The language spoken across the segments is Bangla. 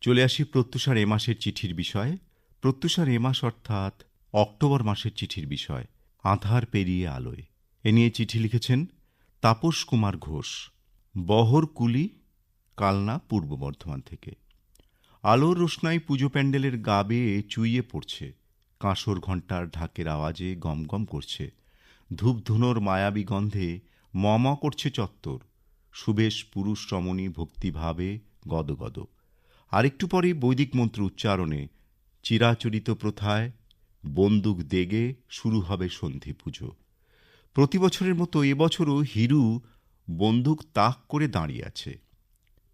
চলে আসি প্রত্যুষার এ মাসের চিঠির বিষয়ে। প্রত্যুষার এ মাস অর্থাৎ অক্টোবর মাসের চিঠির বিষয়, আধার পেরিয়ে আলোয়। এ নিয়ে চিঠি লিখেছেন তাপস কুমার ঘোষ। বহরকুলি কালনা, পূর্ব বর্ধমান থেকে। আলোর রোশনাই পুজো প্যান্ডেলের গা বেয়ে চুইয়ে পড়ছে। কাঁসর ঘণ্টার ঢাকের আওয়াজে গমগম করছে। ধূপধুনোর মায়াবী গন্ধে মম করছে চত্বর। সুবেশ পুরুষ রমণী ভক্তিভাবে গদগদ। আরেকটু পরে বৈদিক মন্ত্র উচ্চারণে চিরাচরিত প্রথায় বন্দুক দেগে শুরু হবে সন্ধি পুজো। প্রতি বছরের মতো এবছরও হিরু বন্দুক তাক করে দাঁড়িয়ে আছে।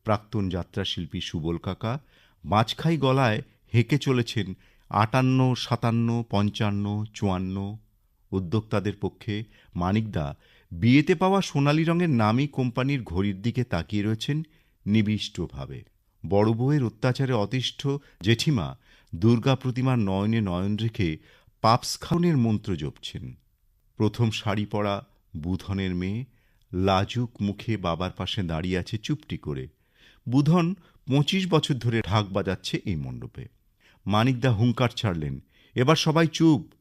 প্রাক্তন যাত্রাশিল্পী সুবল কাকা মাঝখাই গলায় হেঁকে চলেছেন আটান্ন, সাতান্ন, পঞ্চান্ন, চুয়ান্ন। উদ্যোক্তাদের পক্ষে মানিকদা বিয়েতে পাওয়া সোনালি রঙের নামী কোম্পানির ঘড়ির দিকে তাকিয়ে রয়েছেন নিবিষ্টভাবে। বড় বউয়ের অত্যাচারে অতিষ্ঠ জেঠিমা দুর্গা প্রতিমার নয়নে নয়ন রেখে পাপস খাউনের মন্ত্র জপছেন। প্রথম শাড়ি পরা বুধনের মেয়ে লাজুক মুখে বাবার পাশে দাঁড়িয়ে আছে চুপটি করে। বুধন পঁচিশ বছর ধরে ঢাক বাজাচ্ছে এই মণ্ডপে। মানিকদা হুঙ্কার ছাড়লেন, এবার সবাই চুপ।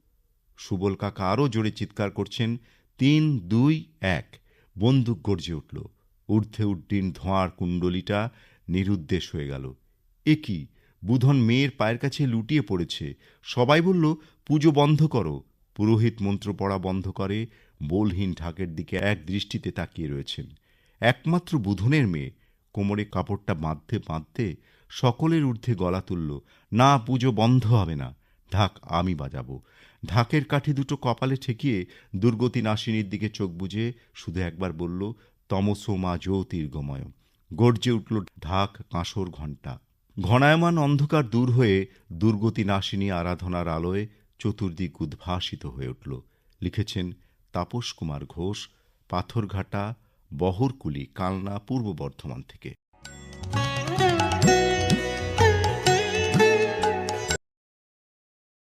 সুবল কাকা আরও জোরে চিৎকার করছেন, তিন, দুই, এক। বন্দুক গর্জে উঠল। ঊর্ধ্বে উড্ডিন ধোঁয়ার কুণ্ডলিটা নিরুদ্দেশ হয়ে গেল। এ কি? বুধন মেয়ের পায়ের কাছে লুটিয়ে পড়েছে। সবাই বলল, পুজো বন্ধ করো। পুরোহিত মন্ত্র পড়া বন্ধ করে, বোলহীন ঢাকের দিকে এক দৃষ্টিতে তাকিয়ে রয়েছেন। একমাত্র বুধনের মেয়ে। কোমরে কাপড়টা বাঁধতে বাঁধতে সকলের ঊর্ধ্বে গলা তুলল, না, পুজো বন্ধ হবে না। ঢাক, আমি বাজাবো। ঢাকের কাঠি দুটো কপালে ঠেকিয়ে দুর্গতি নাসিনীর দিকে চোখ বুজে শুধু একবার বলল, তমসো মা জ্যোতির্গময় গর্জে উঠল ঢাক কাঁসর ঘণ্টা। ঘনায়মান অন্ধকার দূর হয়ে দুর্গতি নাশিনী আরাধনার আলোয় চতুর্দিক উদ্ভাসিত হয়ে উঠল। লিখেছেন তাপস কুমার ঘোষ, পাথরঘাটা, বহরকুলি, কালনা, পূর্ব বর্ধমান থেকে।